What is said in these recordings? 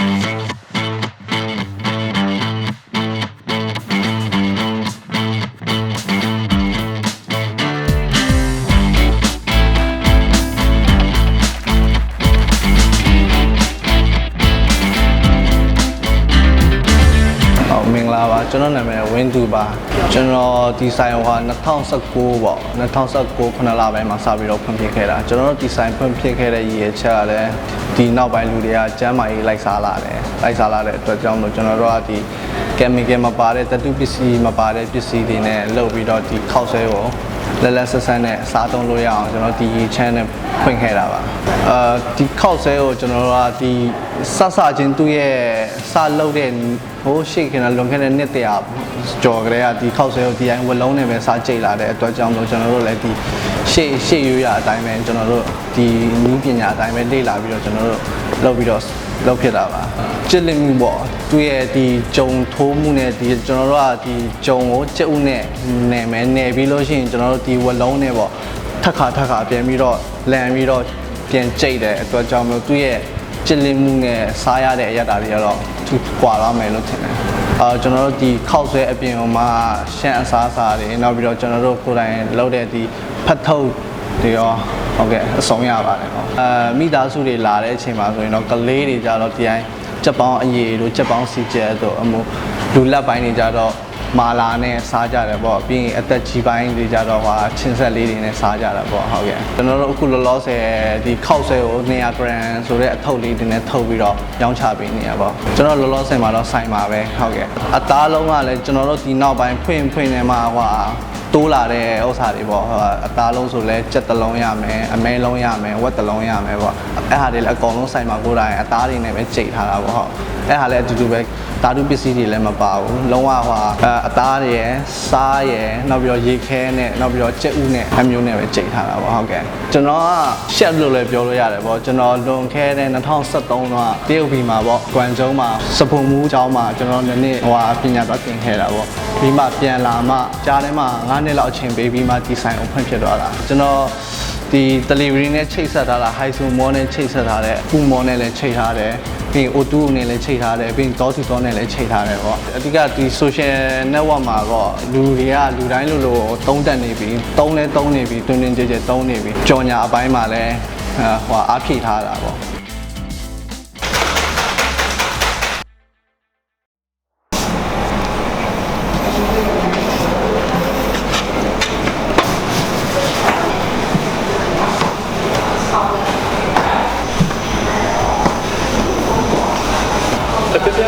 ဟုတ် ကျွန်တော်နာမည်ဝင်းသူပါကျွန်တော်ဒီဆိုင်ဟို2019ပေါ့2019ခုနှစ်လပိုင်းမှာစပြီးတော့ဖွင့်ပြခဲ့တာကျွန်တော်တို့ဒီဆိုင်ဖွင့်ပြခဲ့တဲ့ရည်ရွယ်ချက်ကလည်းဒီနောက်ပိုင်းလူတွေကကျမ်းမာရေးလိုက်စားလာတယ်လိုက်စားလာတဲ့အတွက်ကြောင့်မို့ကျွန်တော်တို့ကဒီ chemical မပါတဲ့တတုပစ္စည်းမပါတဲ့ပစ္စည်းတွေနဲ့လုပ်ပြီးတော့ဒီခောက်ဆွဲကို လက်လက်ဆက်ဆက်နဲ့စားသုံးလို့ရအောင်ကျွန်တော်ဒီ channel ဖွင့်ခဲ့တာပါအာဒီခောက်ဆဲကိုကျွန်တော်တို့ကဒီစစချင်းသူ့ရဲ့စလုပ်တဲ့ဟိုရှေ့ကလွန်ခဲ့တဲ့နှစ်တရာကျော်ကလေးကဒီခောက်ဆဲကိုဒီတိုင်းဝလုံးနဲ့ပဲစားကြိတ်လာတဲ့အတွက်ကြောင့်မို့ကျွန်တော်တို့လည်းဒီရှေ့ရှေ့ရွရအတိုင်းပဲကျွန်တော်တို့ဒီနည်းပညာအတိုင်းပဲလေ့လာပြီးတော့ကျွန်တော်တို့လုပ်ပြီးတော့ လုပ်ဖြစ်တာပါချစ်လင်မှုပေါ့သူ့ရဲ့ဒီဂျုံထိုးမှုနဲ့ဒီကျွန်တော်တို့ကဒီဂျုံကိုကြက်ဥနဲ့နယ်မယ်နယ်ပြီးလို့ရှိရင်ကျွန်တော်တို့ဒီဝလုံးနဲ့ပေါ့ထက်ခါထက်ခါပြန်ပြီးတော့လန်ပြီးတော့ပြန်ကြိတ်တဲ့အတွက်ကြောင့်မလို့သူ့ရဲ့ကျစ်လင်းမှုနဲ့စားရတဲ့အရာတွေကတော့သူကွာတော့မယ်လို့ထင်တယ်။အာကျွန်တော်တို့ဒီခောက်ဆွဲအပြင်မှာရှမ်းအစားအစာတွေနောက်ပြီးတော့ကျွန်တော်တို့ကိုယ်တိုင်လုပ်တဲ့ဒီဖတ်ထုတ် တွေရောဟုတ်ကဲ့အဆုံးရပါတယ်ဟုတ်။အာမိသားစုတွေလာတဲ့အချိန်မှာဆိုရင်တော့ကလေးတွေကြတော့ဒီတိုင်းကြက်ပေါင်းအရည်တို့ကြက်ပေါင်းစီကျဲတို့အမို့လူလက်ပိုင်းတွေကြတော့မာလာနဲ့စားကြတယ်ပေါ့ပြီးရင်အသက်ကြီးပိုင်းတွေကြတော့ဟာချင်းဆက်လေးတွေနဲ့စားကြတာပေါ့ဟုတ်ကဲ့ကျွန်တော်တို့အခုလောလောဆယ်ဒီခောက်ဆဲကို200 gram ဆိုတဲ့အထုပ်လေးတွေနဲ့ထုတ်ပြီးတော့ရောင်းချပေးနေရပေါ့ကျွန်တော်လောလောဆယ်မှာတော့ဆိုင်ပါပဲဟုတ်ကဲ့အသားလုံးကလည်းကျွန်တော်တို့ဒီနောက်ပိုင်းဖွင့်ဖွင့်နေမှာဟို တိုးလာတဲ့ဥစ္စာတွေပေါ့ဟိုအသားလုံးဆိုလဲကြက်တစ်လုံးရမယ်အမဲလုံးရမယ်ဝက်တစ်လုံးရမယ်ပေါ့အဲ့ဟာတွေလည်းအကုန်လုံးဆိုင်မှာကိုယ်တိုင်အသားတွေနဲ့ပဲကြိတ်ထားတာပေါ့ဟုတ်အဲ့ဟာလည်းအတူတူပဲဓာတုပစ္စည်းတွေလည်းမပါဘူးလုံးဝဟိုအသားတွေရယ်စားရယ်နောက်ပြီးတော့ရေခဲနဲ့နောက်ပြီးတော့ကြက်ဥနဲ့အမျိုးနဲ့ပဲကြိတ်ထားတာပေါ့ဟုတ်ကဲ့ကျွန်တော်က chef လို့လည်းပြောလို့ရတယ်ပေါ့ကျွန်တော်လွန်ခဲ့တဲ့2013တော့တရုတ်ပြည်မှာပေါ့ကွမ်ကျုံမှာစပုံမူးကျောင်းမှာကျွန်တော်နည်းနည်းဟိုပညာသွားသင်ခဲ့တာပေါ့ပြီးမှပြန်လာမှကြားထဲမှာ9နှစ်လောက်အချိန်ပေးပြီးမှဒီဆိုင်ကိုဖွင့်ဖြစ်သွားတာကျွန်တော်ဒီ delivery နဲ့ချိတ်ဆက်ထားတာ high so mall နဲ့ချိတ်ဆက်ထားတဲ့ပူမောနဲ့လည်းချိတ်ထားတယ်ပြီးရင် O2 နဲ့လည်းချိတ်ထားတယ်ပြီးရင် Dot to Dot နဲ့လည်းချိတ်ထားတယ်ပေါ့အဓိကဒီ social network မှာတော့လူတွေကလူတိုင်းလိုလိုတုံးတက်နေပြီတုံးလဲတုံးနေပြီတွင်တွင်ကြဲကြဲတုံးနေပြီကြော်ညာအပိုင်းမှာလည်းဟိုအားဖြည့်ထားတာပေါ့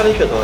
飞雪多